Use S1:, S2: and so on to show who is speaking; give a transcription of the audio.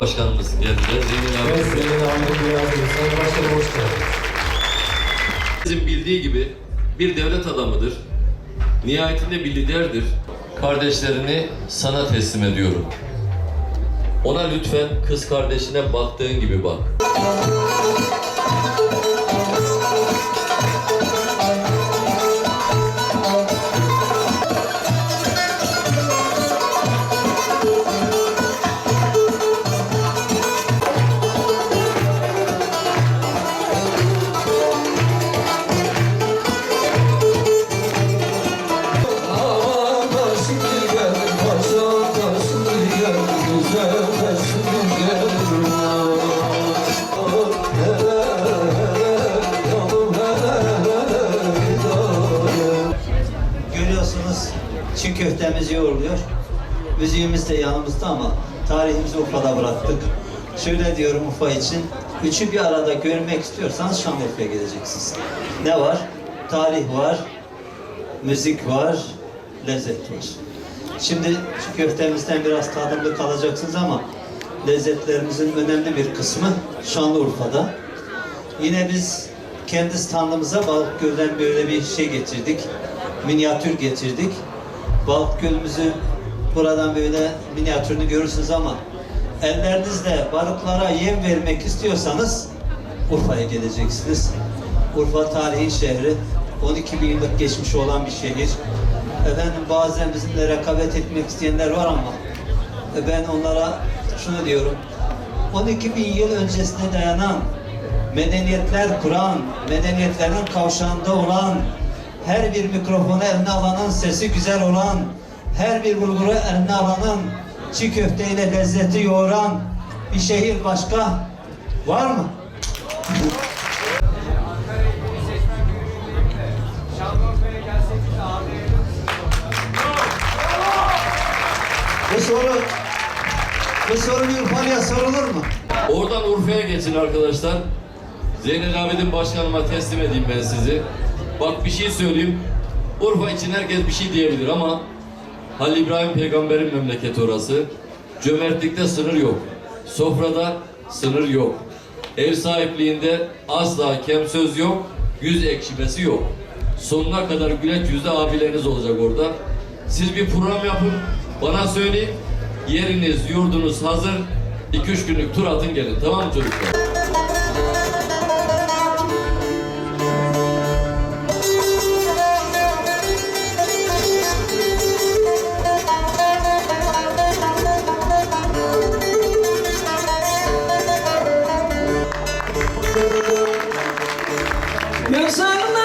S1: Başkanımız geldi. Zeynep abi.
S2: Evet, Zeynep abi biraz Sayın Başkanım hoş geldiniz.
S1: Bizim bildiği gibi bir devlet adamıdır. Nihayetinde bir liderdir. Kardeşlerini sana teslim ediyorum. Ona lütfen kız kardeşine baktığın gibi bak.
S3: Köftemiz yoğruluyor. Müziğimiz de yanımızda ama tarihimizi Urfa'da bıraktık. Şöyle diyorum Urfa için, üçü bir arada görmek istiyorsanız Şanlıurfa'ya gideceksiniz. Ne var? Tarih var, müzik var, lezzet var. Şimdi çiğ köftemizden biraz tadımlı kalacaksınız ama lezzetlerimizin önemli bir kısmı Şanlıurfa'da. Yine biz kendi standımıza Balık Göl'den böyle bir şey getirdik. Minyatür getirdik. Balık Göl'ümüzü buradan böyle minyatürünü görürsünüz ama ellerinizle balıklara yem vermek istiyorsanız Urfa'ya geleceksiniz. Urfa tarihi şehri. 12 bin yıllık geçmiş olan bir şehir. Efendim bazen bizimle rekabet etmek isteyenler var ama ben onlara şunu diyorum. 12 bin yıl öncesine dayanan medeniyetler kuran, medeniyetlerin kavşağında olan, her bir mikrofonu eline alanın sesi güzel olan, her bir bulguru eline alanın çiğ köfteyle lezzeti yoğuran bir şehir başka var mı? Bu soru, bu soru bir Urfalı'ya sorulur mu?
S1: Oradan Urfa'ya geçin arkadaşlar. Zeynel Abidin Başkanıma teslim edeyim ben sizi. Bak bir şey söyleyeyim. Urfa için herkes bir şey diyebilir ama Halil İbrahim peygamberin memleketi orası. Cömertlikte sınır yok. Sofrada sınır yok. Ev sahipliğinde asla kem söz yok. Yüz ekşimesi yok. Sonuna kadar güleç yüzlü abileriniz olacak orada. Siz bir program yapın. Bana söyleyin. Yeriniz, yurdunuz hazır. 2-3 günlük tur atın gelin. Tamam mı çocuklar? Yaşarlar.